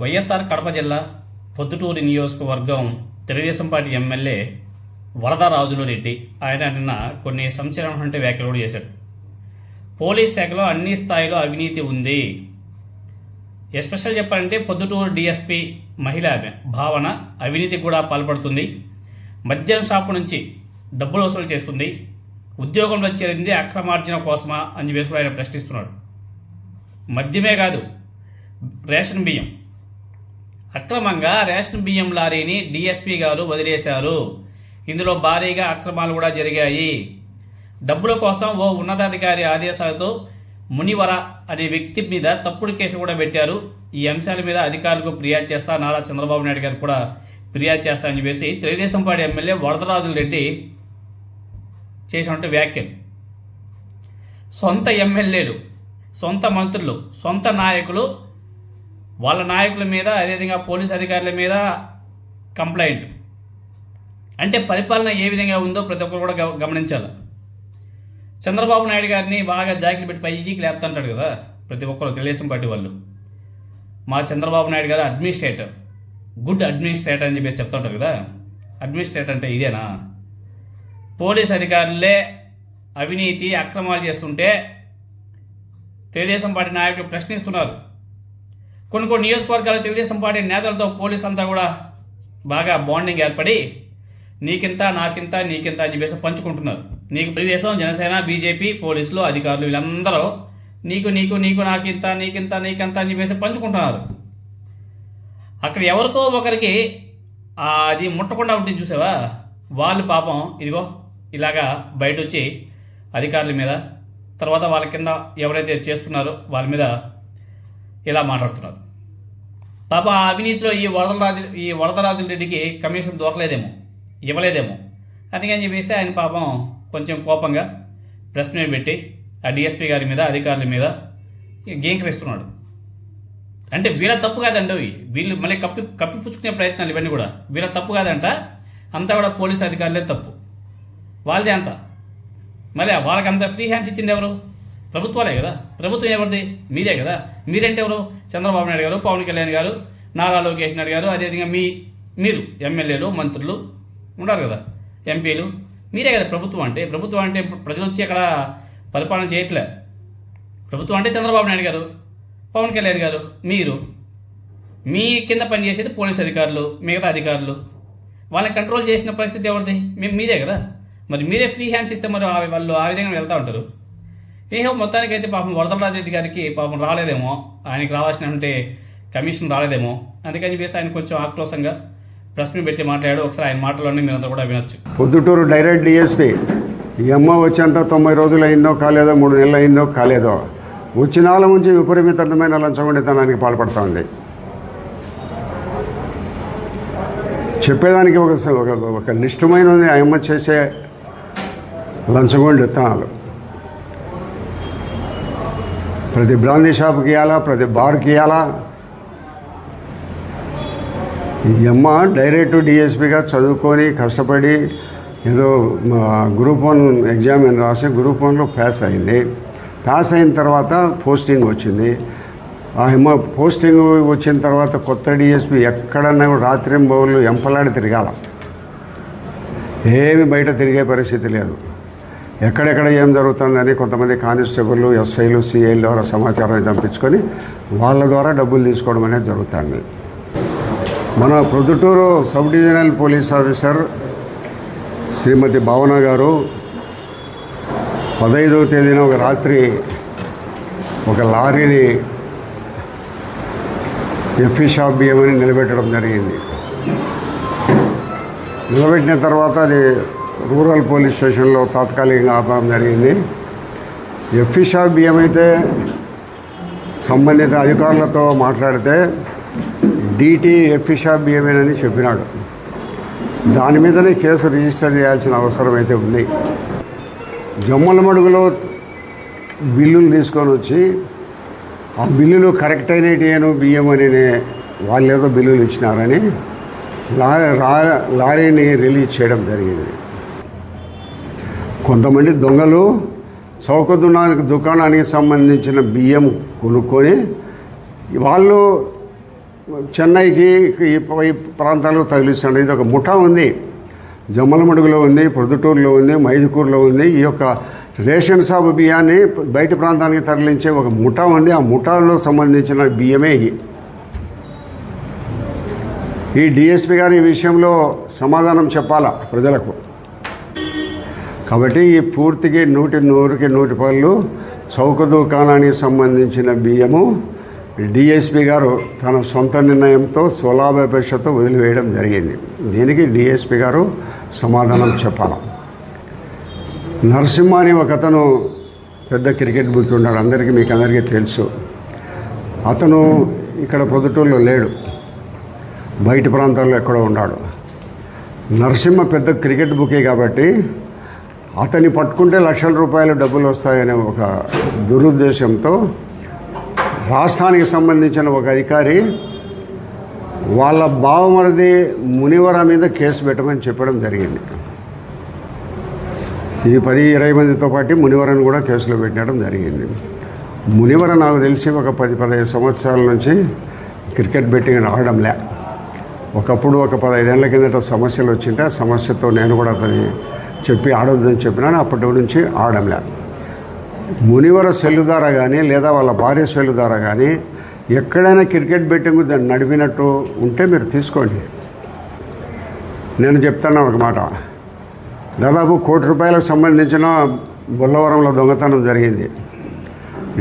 వైఎస్ఆర్ కడప జిల్లా పొద్దుటూరు నియోజకవర్గం Telugu Desam party MLA Varadarajulu Reddy. ఆయన నిన్న కొన్ని సంచలనటువంటి వ్యాఖ్యలు కూడా చేశాడు పోలీస్ శాఖలో అన్ని స్థాయిలో అవినీతి ఉంది. ఎస్పెషల్ చెప్పాలంటే పొద్దుటూరు డిఎస్పి మహిళ భావన అవినీతి కూడా పాల్పడుతుంది. మద్యం షాపు నుంచి డబ్బులు వసూలు చేస్తుంది. ఉద్యోగంలో చేరింది అక్రమార్జన కోసమా అని చెప్పేసి కూడా ఆయన ప్రశ్నిస్తున్నాడు. మద్యమే కాదు రేషన్ బియ్యం. అక్రమంగా రేషన్ బియ్యం లారీని డిఎస్పి గారు వదిలేశారు. ఇందులో భారీగా అక్రమాలు కూడా జరిగాయి. డబ్బుల కోసం ఓ ఉన్నతాధికారి ఆదేశాలతో మునివర అనే వ్యక్తి మీద తప్పుడు కేసులు కూడా పెట్టారు. ఈ అంశాల మీద అధికారులకు ఫిర్యాదు చేస్తా నారా చంద్రబాబు నాయుడు గారు కూడా ఫిర్యాదు చేస్తా అని చెప్పేసి తెలుగుదేశం పార్టీ ఎమ్మెల్యే వరదరాజుల రెడ్డి చేసినట్టు వ్యాఖ్యలు. సొంత ఎమ్మెల్యేలు సొంత మంత్రులు సొంత నాయకులు వాళ్ళ నాయకుల మీద అదేవిధంగా పోలీస్ అధికారుల మీద కంప్లైంట్. అంటే పరిపాలన ఏ విధంగా ఉందో ప్రతి ఒక్కరు కూడా గమనించాలి. చంద్రబాబు నాయుడు గారిని బాగా జాకెట్ పెట్టి పైకి లేపుతుంటాడు కదా ప్రతి ఒక్కరు తెలుగుదేశం పార్టీ వాళ్ళు. మా చంద్రబాబు నాయుడు గారు అడ్మినిస్ట్రేటర్. గుడ్ అడ్మినిస్ట్రేటర్ అని చెప్పేసి చెప్తుంటారు కదా అడ్మినిస్ట్రేటర్ అంటే ఇదేనా? పోలీస్ అధికారులే అవినీతి అక్రమాలు చేస్తుంటే తెలుగుదేశం పార్టీ నాయకులు ప్రశ్నిస్తున్నారు. కొన్ని కొన్ని నియోజకవర్గాల తెలుగుదేశం పార్టీ నేతలతో పోలీస్ అంతా కూడా బాగా బాండింగ్ ఏర్పడి నీకింత నాకింత నీకింత అని చెప్పేసి పంచుకుంటున్నారు. నీకు తెలుగుదేశం జనసేన బీజేపీ పోలీసులు అధికారులు వీళ్ళందరూ నీకు నీకు నీకు నాకింత నీకింత నీకింత అని చెప్పేసి పంచుకుంటున్నారు. అక్కడ ఎవరికో ఒకరికి అది ముట్టకుండా ఉంటుంది చూసావా? వాళ్ళు పాపం ఇదిగో ఇలాగా బయట వచ్చి అధికారుల మీద తర్వాత వాళ్ళ కింద ఎవరైతే చేస్తున్నారో వాళ్ళ మీద ఇలా మాట్లాడుతున్నారు. పాప ఆ అవినీతిలో ఈ వరదరాజు ఈ వరదరాజుల రెడ్డికి కమిషన్ దొరకలేదేమో ఇవ్వలేదేమో. అందుకని చెప్పేసి ఆయన పాపం కొంచెం కోపంగా ప్రెస్ మీట్ పెట్టి ఆ డిఎస్పీ గారి మీద అధికారుల మీద గేంకరిస్తున్నాడు. అంటే వీళ్ళ తప్పు కాదండి అవి. వీళ్ళు మళ్ళీ కప్పి కప్పిపుచ్చుకునే ప్రయత్నాలు ఇవన్నీ కూడా. వీళ్ళ తప్పు కాదంట అంతా కూడా పోలీస్ అధికారులే తప్పు. వాళ్ళదే అంత. మళ్ళీ వాళ్ళకి అంత ఫ్రీ హ్యాండ్స్ ఇచ్చింది ఎవరు? ప్రభుత్వాలే కదా? ప్రభుత్వం ఎవరిది? మీదే కదా? మీరంటే ఎవరు? చంద్రబాబు నాయుడు గారు పవన్ కళ్యాణ్ గారు నారా లోకేష్ నాయుడు గారు అదేవిధంగా మీ మీరు ఎమ్మెల్యేలు మంత్రులు ఉన్నారు కదా? ఎంపీలు. మీరే కదా ప్రభుత్వం అంటే? ప్రభుత్వం అంటే ఇప్పుడు ప్రజలు వచ్చి అక్కడ పరిపాలన చేయట్లే. ప్రభుత్వం అంటే చంద్రబాబు నాయుడు గారు పవన్ కళ్యాణ్ గారు మీరు. మీ కింద పనిచేసేది పోలీస్ అధికారులు మిగతా అధికారులు. వాళ్ళని కంట్రోల్ చేసిన పరిస్థితి ఎవరిది? మేము మీదే కదా? మరి మీరే ఫ్రీ హ్యాండ్స్ ఇస్తే మరి వాళ్ళు ఆ విధంగా వెళ్తూ ఉంటారు. ఏహో మొత్తానికి అయితే పాపం వరదరాజు గారికి పాపం రాలేదేమో. ఆయనకి రావాల్సినటువంటి కమిషన్ రాలేదేమో. అందుకని చెప్పేసి ఆయన కొంచెం ఆక్రోశంగా ప్రెస్ మీట్ పెట్టి మాట్లాడాడు. ఒకసారి ఆయన మాటలన్నీ మీరంతా కూడా వినొచ్చు. పొద్దుటూరు డైరెక్ట్ డిఎస్పి ఈ అమ్మ వచ్చేంత తొంభై రోజులు అయిందో కాలేదో మూడు నెలలు అయిందో కాలేదో వచ్చిన వాళ్ళ నుంచి విపరీతమైన లంచగొండితనానికి పాల్పడతా ఉంది చెప్పేదానికి ఒక ఒక- ఒక నిష్ఠమైన ఉంది. ఆ అమ్మ చేసే లంచగొండితనాలు ప్రతి బ్రాందీ షాప్కి ఇవ్వాలా ప్రతి బార్కి ఇవ్వాలా ఈ అమ్మ డైరెక్ట్ డిఎస్పిగా చదువుకొని కష్టపడి ఏదో గ్రూప్ వన్ ఎగ్జామ్ అని రాసి గ్రూప్ వన్లో పాస్ అయింది. పాస్ అయిన తర్వాత పోస్టింగ్ వచ్చింది. ఆ హిమ పోస్టింగ్ వచ్చిన తర్వాత కొత్త డిఎస్పి ఎక్కడన్నా కూడా రాత్రి బౌళ్ళు ఎంపలాడి తిరగాల. ఏమి బయట తిరిగే పరిస్థితి లేదు. ఎక్కడెక్కడ ఏం జరుగుతుందని కొంతమంది కానిస్టేబుల్ ఎస్ఐలు సిఐల ద్వారా సమాచారం పంపించుకొని వాళ్ళ ద్వారా డబ్బులు తీసుకోవడం అనేది జరుగుతుంది. మన Proddatur sub divisional police officer Srimathi Bhavana గారు పదహైదవ తేదీన ఒక రాత్రి ఒక లారీని ఎఫ్ఈ షాప్ బియ్యమని నిలబెట్టడం జరిగింది. నిలబెట్టిన తర్వాత అది రూరల్ పోలీస్ స్టేషన్లో తాత్కాలికంగా ఆపడం జరిగింది. ఎఫిషా బియ్యం అయితే సంబంధిత అధికారులతో మాట్లాడితే డీటీ ఎఫ్ఈ బియ్యమేనని చెప్పినాడు. దాని మీదనే కేసు రిజిస్టర్ చేయాల్సిన అవసరం అయితే ఉంది. జమ్మల మడుగులో బిల్లులు తీసుకొని వచ్చి ఆ బిల్లులు కరెక్ట్ అయినటిను బియ్యం అని వాళ్ళు ఏదో బిల్లులు ఇచ్చినారని లారీని రిలీజ్ చేయడం జరిగింది. కొంతమంది దొంగలు చౌక దుకాణానికి దుకాణానికి సంబంధించిన బియ్యం కొనుక్కొని వాళ్ళు చెన్నైకి ఈ ప్రాంతాలకు తగిలిస్తాడు ఇది ఒక ముఠా ఉంది. జమ్మలమడుగులో ఉంది ప్రొద్దుటూరులో ఉంది మైదుకూరులో ఉంది. ఈ యొక్క రేషన్ షాప్ బియ్యాన్ని బయట ప్రాంతానికి తరలించే ఒక ముఠా ఉంది. ఆ ముఠాలో సంబంధించిన బియ్యమే ఇది. ఈ డిఎస్పి గారు ఈ విషయంలో సమాధానం చెప్పాలా ప్రజలకు? కాబట్టి ఈ పూర్తికి నూటి నూరుకి నూటి పళ్ళు చౌక దుకాణానికి సంబంధించిన బియ్యము డిఎస్పి గారు తన సొంత నిర్ణయంతో స్వలాభాపేక్షతో వదిలివేయడం జరిగింది. దీనికి డిఎస్పి గారు సమాధానం చెప్పాలి. నరసింహ అని ఒక అతను పెద్ద క్రికెట్ బుక్ ఉన్నాడు. అందరికీ మీకు అందరికీ తెలుసు. అతను ఇక్కడ పొద్దుటూరులో లేడు. బయట ప్రాంతాల్లో ఎక్కడో ఉన్నాడు. నరసింహ పెద్ద క్రికెట్ బుకే కాబట్టి అతన్ని పట్టుకుంటే లక్షల రూపాయల డబ్బులు వస్తాయనే ఒక దురుద్దేశంతో రాష్ట్రానికి సంబంధించిన ఒక అధికారి వాళ్ళ బావమరిది మునివర మీద కేసు పెట్టమని చెప్పడం జరిగింది. ఈ పది ఇరవై మందితో పాటు మునివరను కూడా కేసులో పెట్టడం జరిగింది. మునివర నాకు తెలిసి ఒక పది పదహైదు సంవత్సరాల నుంచి క్రికెట్ బెట్టింగ్ ఆడడంలే ఒకప్పుడు ఒక పదహైదేళ్ళ కిందట సమస్యలు వచ్చింటే ఆ సమస్యతో నేను కూడా పది చెప్పి ఆడొద్దని చెప్పినాను అప్పటి నుంచి ఆడంలే మునివర సెల్లు ద్వారా కానీ లేదా వాళ్ళ భార్య సెల్లు ద్వారా కానీ ఎక్కడైనా క్రికెట్ బెట్టింగ్ దాన్ని నడిపినట్టు ఉంటే మీరు తీసుకోండి. నేను చెప్తాను ఒక మాట. దాదాపు కోటి రూపాయలకు సంబంధించిన బొల్లవరంలో దొంగతనం జరిగింది.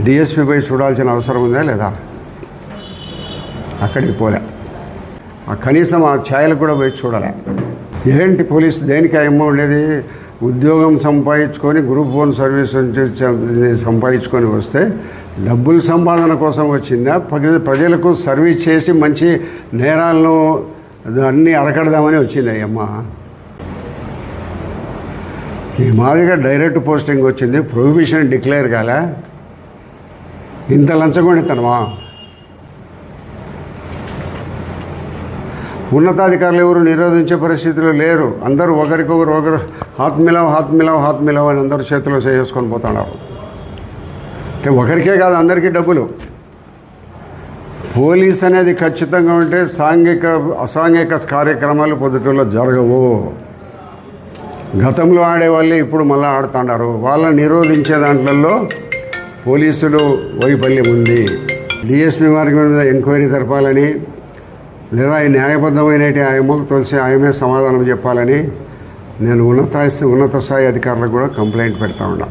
డిఎస్పీ చూడాల్సిన అవసరం ఉందా లేదా? అక్కడికి పోలే. కనీసం ఆ ఛాయలు కూడా పోయి చూడలే? ఏంటి పోలీస్? దేనికి అమ్మ ఉండేది? ఉద్యోగం సంపాదించుకొని గ్రూప్ వన్ సర్వీస్ నుంచి సంపాదించుకొని వస్తే డబ్బులు సంపాదన కోసం వచ్చిందా? ప్రజలకు సర్వీస్ చేసి మంచి నేరాలను అన్నీ అరకడదామని వచ్చింది అయ్యమ్మ. ఈ మాదిరిగా డైరెక్ట్ పోస్టింగ్ వచ్చింది. ప్రొహిబిషన్ డిక్లేర్ కాలే. ఇంత లంచగొండితనమా? ఉన్నతాధికారులు ఎవరు నిరోధించే పరిస్థితిలో లేరు. అందరూ ఒకరికొకరు ఒకరు హాత్ మిలావ్ హాత్ అని అందరూ చేతిలో చేసుకొని పోతున్నారు. అంటే ఒకరికే కాదు అందరికీ డబ్బులు. పోలీస్ అనేది ఖచ్చితంగా ఉంటే సాంఘిక అసాంఘిక కార్యక్రమాలు పొద్దుటూరులో జరగవు. గతంలో ఆడేవాళ్ళే ఇప్పుడు మళ్ళీ ఆడుతున్నారు. వాళ్ళని నిరోధించే దాంట్లలో పోలీసులు వైఫల్యం ఉంది. డిఎస్పీ మార్గం మీద ఎంక్వైరీ జరపాలని లేదా ఈ న్యాయబద్ధమైన ఆయమకు తెలిసి ఆయమే సమాధానం చెప్పాలని నేను ఉన్నత ఉన్నత స్థాయి అధికారులకు కూడా కంప్లైంట్ పెడతా ఉన్నా.